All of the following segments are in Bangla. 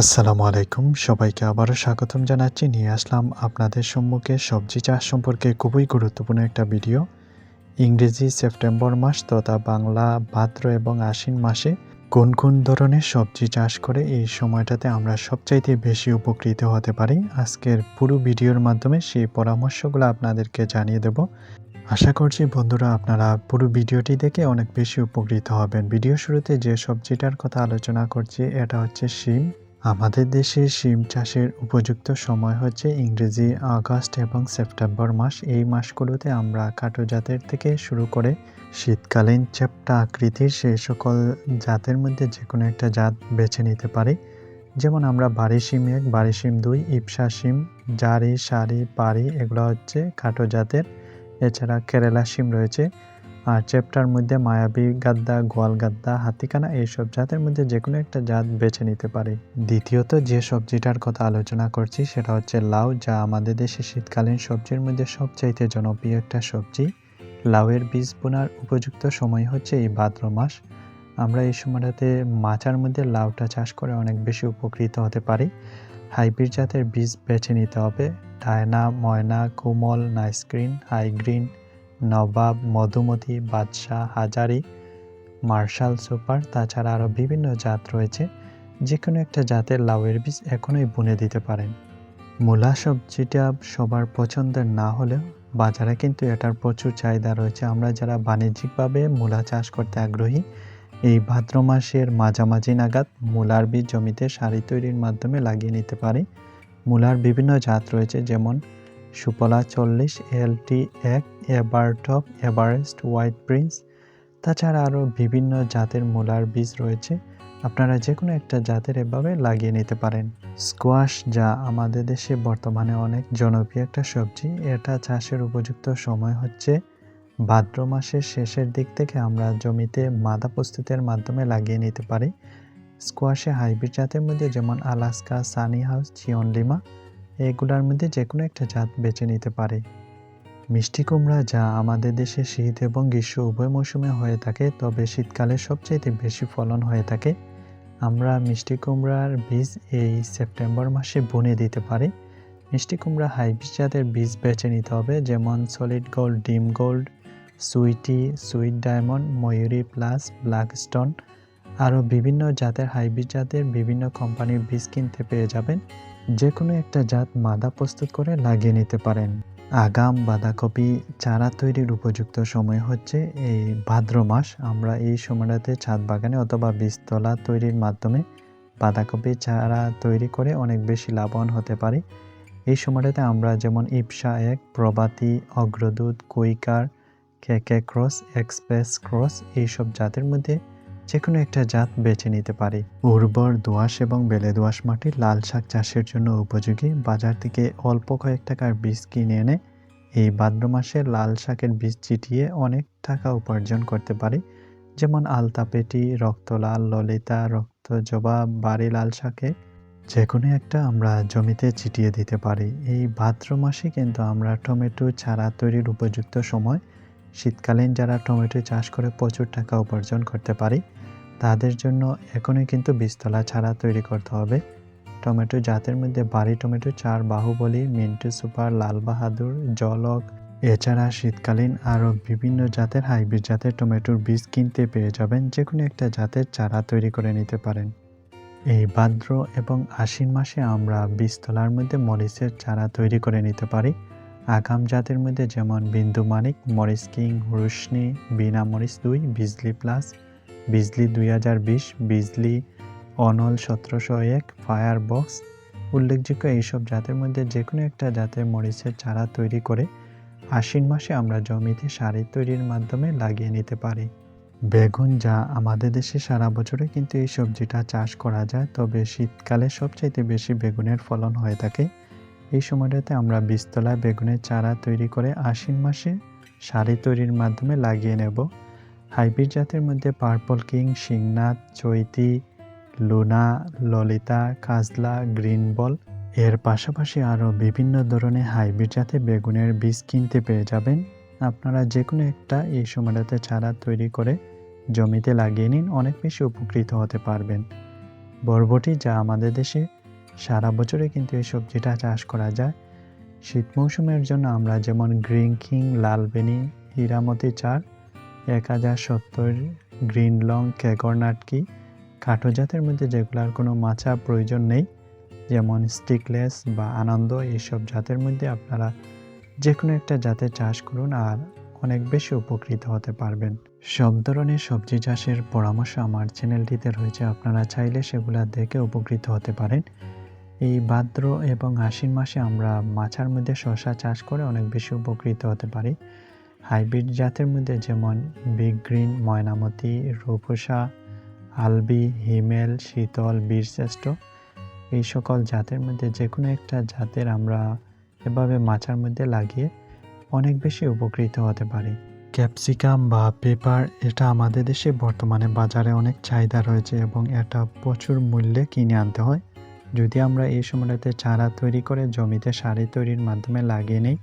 আসসালামু আলাইকুম। সবাইকে আবারও স্বাগতম জানাচ্ছি। নিয়ে আসলাম আপনাদের সম্মুখে সবজি চাষ সম্পর্কে খুবই গুরুত্বপূর্ণ একটা ভিডিও। ইংরেজি সেপ্টেম্বর মাস তথা বাংলা, ভাদ্র এবং আশ্বিন মাসে কোন কোন ধরনের সবজি চাষ করে এই সময়টাতে আমরা সবচাইতে বেশি উপকৃত হতে পারি, আজকের পুরো ভিডিওর মাধ্যমে সেই পরামর্শগুলো আপনাদেরকে জানিয়ে দেব। আশা করছি বন্ধুরা আপনারা পুরো ভিডিওটি দেখে অনেক বেশি উপকৃত হবেন। ভিডিও শুরুতে যে সবজিটার কথা আলোচনা করছি, এটা হচ্ছে শিম। আমাদের দেশে শিম চাষের উপযুক্ত সময় হচ্ছে ইংরেজি আগস্ট এবং সেপ্টেম্বর মাস। এই মাসগুলোতে আমরা কাটো জাতের থেকে শুরু করে শীতকালীন চ্যাপ্টা আকৃতির সেই সকল জাতের মধ্যে যে কোনো একটা জাত বেছে নিতে পারি। যেমন আমরা বাড়ি শিম এক বাড়ি শিম দুই ইপসা শিম, জারি, সারি, পারি, এগুলো হচ্ছে কাটো জাতের। এছাড়া কেরালা শিম রয়েছে। আর চ্যাপ্টার মধ্যে মায়াবী গাদ্দা, গোয়াল গাদ্দা হাতিকানা এইসব জাতের মধ্যে যে কোনো একটা জাত বেছে নিতে পারি। দ্বিতীয়ত, যে সবজিটার কথা আলোচনা করছি সেটা হচ্ছে লাউ, যা আমাদের দেশে শীতকালীন সবজির মধ্যে সবচাইতে জনপ্রিয় একটা সবজি। লাউয়ের বীজ বোনার উপযুক্ত সময় হচ্ছে এই ভাদ্র মাস। আমরা এই সময়টাতে মাচার মধ্যে লাউটা চাষ করে অনেক বেশি উপকৃত হতে পারি। হাইব্রিড জাতের বীজ বেছে নিতে হবে। ডায়না, ময়না, কোমল নাইসগ্রিন হাইগ্রিন নবাব মধুমতি বাদশাহ হাজারি, মার্শাল সুপার, তাছাড়া আরও বিভিন্ন জাত রয়েছে। যে কোনো একটা জাতের লাউয়ের বীজ এখনই বুনে দিতে পারেন। মূলা সবজিটা সবার পছন্দের না হলেও বাজারে কিন্তু এটার প্রচুর চাহিদা রয়েছে। আমরা যারা বাণিজ্যিকভাবে মূলা চাষ করতে আগ্রহী, এই ভাদ্র মাসের মাঝামাঝি নাগাদ মূলার বীজ জমিতে সারি তৈরির মাধ্যমে লাগিয়ে নিতে পারি। মূলার বিভিন্ন জাত রয়েছে, যেমন সুপলা চল্লিশ, এলটি এক এভারটপ এভারেস্ট, হোয়াইট প্রিন্স। তাছাড়া আরও বিভিন্ন জাতের মূলার বীজ রয়েছে। আপনারা যে কোনো একটা জাতের এভাবে লাগিয়ে নিতে পারেন। স্কোয়াশ, যা আমাদের দেশে বর্তমানে অনেক জনপ্রিয় একটা সবজি, এটা চাষের উপযুক্ত সময় হচ্ছে ভাদ্র মাসের শেষের দিক থেকে আমরা জমিতে মাদা প্রস্তুতের মাধ্যমে লাগিয়ে নিতে পারি। স্কোয়াশে হাইব্রিড জাতের মধ্যে যেমন আলাস্কা, সানি হাউস চিয়ন লিমা, এগুলোর মধ্যে যে কোনো একটা জাত বেছে নিতে পারে। মিষ্টি কুমড়া যা আমাদের দেশে শীত এবং গ্রীষ্ম উভয় মৌসুমে হয়ে থাকে, তবে শীতকালে সবচাইতে বেশি ফলন হয়ে থাকে। আমরা মিষ্টি কুমড়ার বীজ এই সেপ্টেম্বর মাসে বুনে দিতে পারি। মিষ্টি কুমড়া হাইব্রিড জাতের বীজ বেছে নিতে হবে, যেমন সলিড গোল্ড, ডিম gold, sweety, sweet diamond, Mayuri plus black stone আরও বিভিন্ন জাতের হাইব্রিড জাতের বিভিন্ন কোম্পানির বীজ কিনতে পেয়ে যাবেন। যে কোনো একটা জাত মাদা প্রস্তুত করে লাগিয়ে নিতে পারেন। আগাম বাঁধাকপি চারা তৈরির উপযুক্ত সময় হচ্ছে এই ভাদ্র মাস। আমরা এই সময়টাতে ছাদ বাগানে অথবা বীজতলা তৈরির মাধ্যমে বাঁধাকপি চারা তৈরি করে অনেক বেশি লাভবান হতে পারি। এই সময়টাতে আমরা যেমন ইপসা এক, প্রবাতি, অগ্রদূত কুইকার কেকে ক্রস, এক্সপ্রেস ক্রস এইসব জাতের মধ্যে যে কোনো একটা জাত বেছে নিতে পারি। উর্বর দোআঁশ এবং বেলে দোআঁশ মাটি লাল শাক চাষের জন্য উপযোগী। বাজার থেকে অল্প কয়েক টাকার বীজ কিনে এনে এই ভাদ্র মাসে লাল শাকের বীজ চিটিয়ে অনেক টাকা উপার্জন করতে পারি। যেমন আলতাপেটি রক্তলাল, ললিতা রক্ত জবা বাড়ি লাল শাকে যে কোনো একটা আমরা জমিতে চিটিয়ে দিতে পারি। এই ভাদ্র মাসে কিন্তু আমরা টমেটো, চারা তৈরির উপযুক্ত সময় শীতকালীন যারা টমেটো চাষ করে প্রচুর টাকা উপার্জন করতে পারি, তাদের জন্য এখনই কিন্তু বীজতলা ছাড়া তৈরি করতে হবে। টমেটো জাতের মধ্যে বাড়ি টমেটো চার বাহুবলী, মিন্টু সুপার, লাল বাহাদুর, জলক, এছাড়া শীতকালীন আরও বিভিন্ন জাতের হাইব্রিড জাতের টমেটোর বীজ কিনতে পেয়ে যাবেন যে কোনো একটা জাতের চারা তৈরি করে নিতে পারেন। এই ভাদ্র এবং আশ্বিন মাসে আমরা বীজতলার মধ্যে মরিচের চারা তৈরি করে নিতে পারি। আগাম জাতের মধ্যে যেমন বিন্দু মানিক মরিচ কিং, রুশনি, বিনা মরিচ দুই, বিজলি প্লাস, বিজলি দুই হাজার বিশ, বিজলি অনল সতেরোশো এক, ফায়ার বক্স। উল্লেখযোগ্য এইসব জাতের মধ্যে যে কোনো একটা জাতের মরিচের চারা তৈরি করে আশ্বিন মাসে আমরা জমিতে সারি তৈরির মাধ্যমে লাগিয়ে নিতে পারি। বেগুন, যা আমাদের দেশে সারা বছরে কিন্তু এই সবজিটা চাষ করা যায়, তবে শীতকালে সবচাইতে বেশি বেগুনের ফলন হয়ে থাকে। এই সময়টাতে আমরা বীজতলায় বেগুনের চারা তৈরি করে আশ্বিন মাসে সারি তৈরির মাধ্যমে লাগিয়ে নেব। হাইব্রিড জাতের মধ্যে purple king Singnath Chaiti, Luna, Lalita, Kajla, green ball. এর পাশাপাশি আরও বিভিন্ন ধরনের হাইব্রিড জাতের বেগুনের বীজ কিনতে পেয়ে যাবেন। আপনারা যে কোনো একটা এই সময়টাতে চারা তৈরি করে জমিতে লাগিয়ে নিন, অনেক বেশি উপকৃত হতে পারবেন। বরবটি যা আমাদের দেশে সারা বছরে কিন্তু এই সবজিটা চাষ করা যায়। শীত মৌসুমের জন্য আমরা যেমন গ্রিন কিং লালবেনি হীরামতি চার এক হাজার সত্তর, গ্রিন লং কেগর নাটকি, কাঠো জাতের মধ্যে যেগুলার কোনো মাছা প্রয়োজন নেই, যেমন স্টিকলেস বা আনন্দ এইসব জাতের মধ্যে আপনারা যে কোনো একটা জাতের চাষ করুন আর অনেক বেশি উপকৃত হতে পারবেন। সব ধরনের সবজি চাষের পরামর্শ আমার চ্যানেলটিতে রয়েছে, আপনারা চাইলে সেগুলা দেখে উপকৃত হতে পারেন। এই ভাদ্র এবং আশ্বিন মাসে আমরা মাছার মধ্যে শশা চাষ করে অনেক বেশি উপকৃত হতে পারি। হাইব্রিড জাতের মধ্যে যেমন বিগ গ্রিন, ময়নামতি, রূপসা, আলবি, হিমেল, শীতল, বীরশ্রেষ্ঠ, এই সকল জাতের মধ্যে যে কোনো একটা জাতের আমরা এভাবে মাচার মধ্যে লাগিয়ে অনেক বেশি উপকৃত হতে পারি। ক্যাপসিকাম বা পেপার, এটা আমাদের দেশে বর্তমানে বাজারে অনেক চাহিদা রয়েছে এবং এটা প্রচুর মূল্যে কিনে আনতে হয়। যদি আমরা এই সময়টাতে চারা তৈরি করে জমিতে সারি তৈরির মাধ্যমে লাগিয়ে নিই,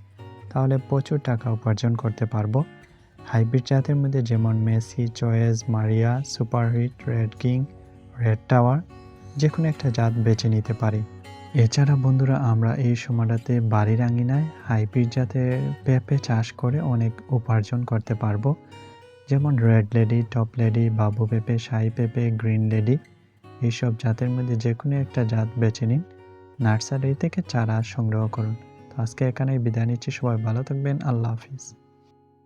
তাহলে প্রচুর টাকা উপার্জন করতে পারব। হাইব্রিড জাতের মধ্যে যেমন Messi, choice, Maria, superhit, red king, red tower যে কোনো একটা জাত বেছে নিতে পারি। এছাড়া বন্ধুরা, আমরা এই সময়টাতে বাড়ির আঙিনায় হাইব্রিড জাতের পেঁপে চাষ করে অনেক উপার্জন করতে পারব। যেমন রেড লেডি, টপ লেডি, বাবু পেঁপে শাহি পেঁপে, গ্রিন লেডি এইসব জাতের মধ্যে যে কোনো একটা জাত বেছে নিন, নার্সারি থেকে চারা সংগ্রহ করুন। তো আজকে এখানেই বিদায় নিচ্ছি, সবাই ভালো থাকবেন, আল্লাহ হাফিজ।